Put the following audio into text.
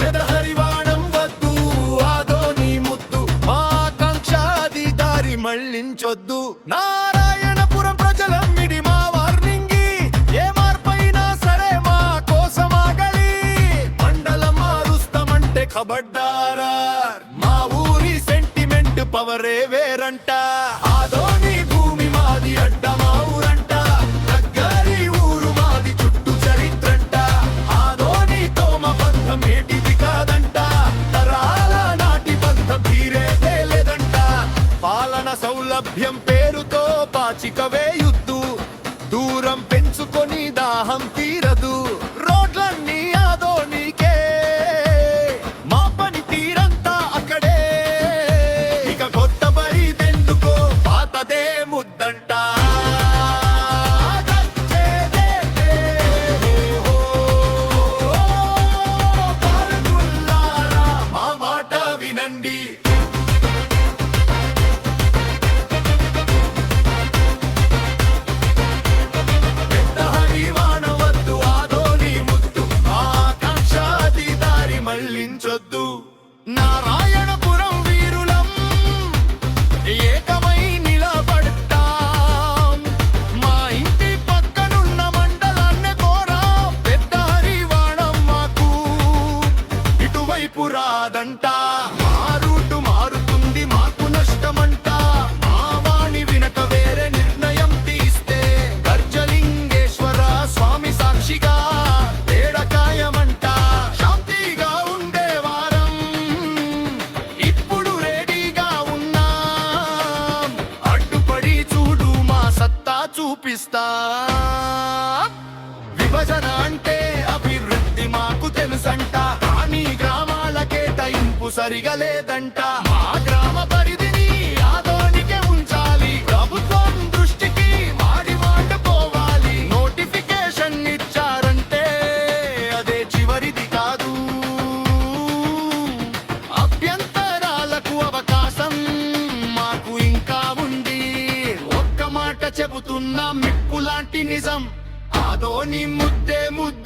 పెదహరివాణం వద్దు ఆదోని ముద్దు. మా మళ్ళించొద్దు. నారాయణపురం ప్రజలమ్మిడి మా వార్నింగి. ఏ మార్పైనా సరే మా కోసం మండలం మారుస్తామంటే ఖబడ్డారా మా ఊరి సెంటిమెంట్ పవరే వేరంటా. ఏటిది కాదంట. తరాల నాటి బంధం తీరేదే లేదంట పాలన సౌలభ్యం పేరుతో పాచిక వేయుద్దు. దూరం పెంచుకొని దాహం తీరదు. రోడ్లన్నీ అదో నీకే రాదంటా. సరిగలేదంట. మా గ్రామ పరిధిని ఆదోనికే ఉంచాలి. ప్రభుత్వం దృష్టికి మాడి మాట పోవాలి. నోటిఫికేషన్ ఇచ్చారంటే అదే చివరిది కాదు. అభ్యంతరాలకు అవకాశం మాకు ఇంకా ఉంది. ఒక్క మాట చెబుతున్నా మిప్పు లాంటి నిజం ఆదోని ముద్దే ముద్దు.